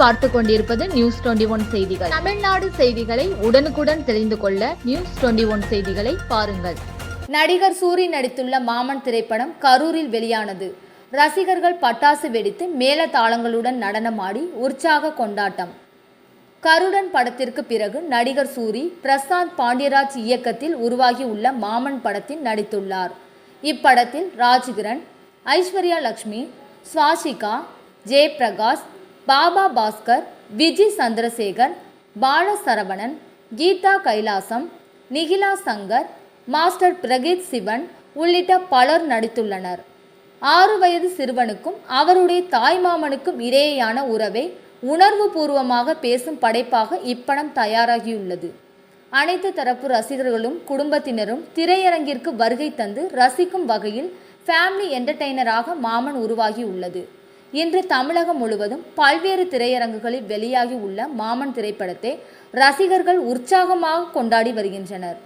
பார்த்து கொண்டிருப்பது news twenty one செய்திகள். தமிழ்நாடு செய்திகளை உடனுக்குடன் தெரிந்து கொள்ள நியூஸ் டுவெண்டி ஒன் செய்திகளை பாருங்கள். நடிகர் சூரி நடித்துள்ள மாமன் திரைப்படம் கரூரில் வெளியானது. ரசிகர்கள் பட்டாசு வெடித்து மேளதாளங்களுடன் நடனமாடி உற்சாக கொண்டாட்டம். கருடன் படத்திற்கு பிறகு நடிகர் சூரி பிரசாந்த் பாண்டியராஜ் இயக்கத்தில் உருவாகியுள்ள மாமன் படத்தில் நடித்துள்ளார். இப்படத்தில் ராஜ்கிரண் ஐஸ்வர்யா லக்ஷ்மி ஸ்வாசிகா ஜெயபிரகாஷ் பாபா பாஸ்கர் விஜி சந்திரசேகர் பாலசரவணன் கீதா கைலாசம் நிகிலா சங்கர் மாஸ்டர் பிரகீத் சிவன் உள்ளிட்ட பலர் நடித்துள்ளனர். ஆறு வயது சிறுவனுக்கும் அவருடைய தாய்மாமனுக்கும் இடையேயான உறவை உணர்வுபூர்வமாக பேசும் படைப்பாக இப்படம் தயாராகியுள்ளது. அனைத்து தரப்பு ரசிகர்களும் குடும்பத்தினரும் திரையரங்கிற்கு வருகை தந்து ரசிக்கும் வகையில் ஃபேமிலி என்டர்டெய்னராக மாமன் உருவாகியுள்ளது. இன்று தமிழகம் முழுவதும் பல்வேறு திரையரங்குகளில் வெளியாகி உள்ள மாமன் திரைப்படத்தை ரசிகர்கள் உற்சாகமாக கொண்டாடி வருகின்றனர்.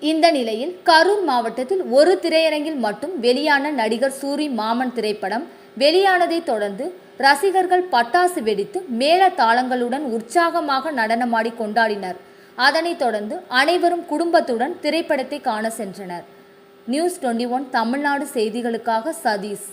இந்த நிலையில் கரூர் மாவட்டத்தில் ஒரு திரையரங்கில் மட்டும் வெளியான நடிகர் சூரி மாமன் திரைப்படம் வெளியானதை தொடர்ந்து ரசிகர்கள் பட்டாசு வெடித்து மேள தாளங்களுடன் உற்சாகமாக நடனமாடி கொண்டாடினர். அதனைத் தொடர்ந்து அனைவரும் குடும்பத்துடன் திரைப்படத்தை காண சென்றனர். நியூஸ் டுவெண்ட்டி ஒன் தமிழ்நாடு செய்திகளுக்காக சதீஷ்.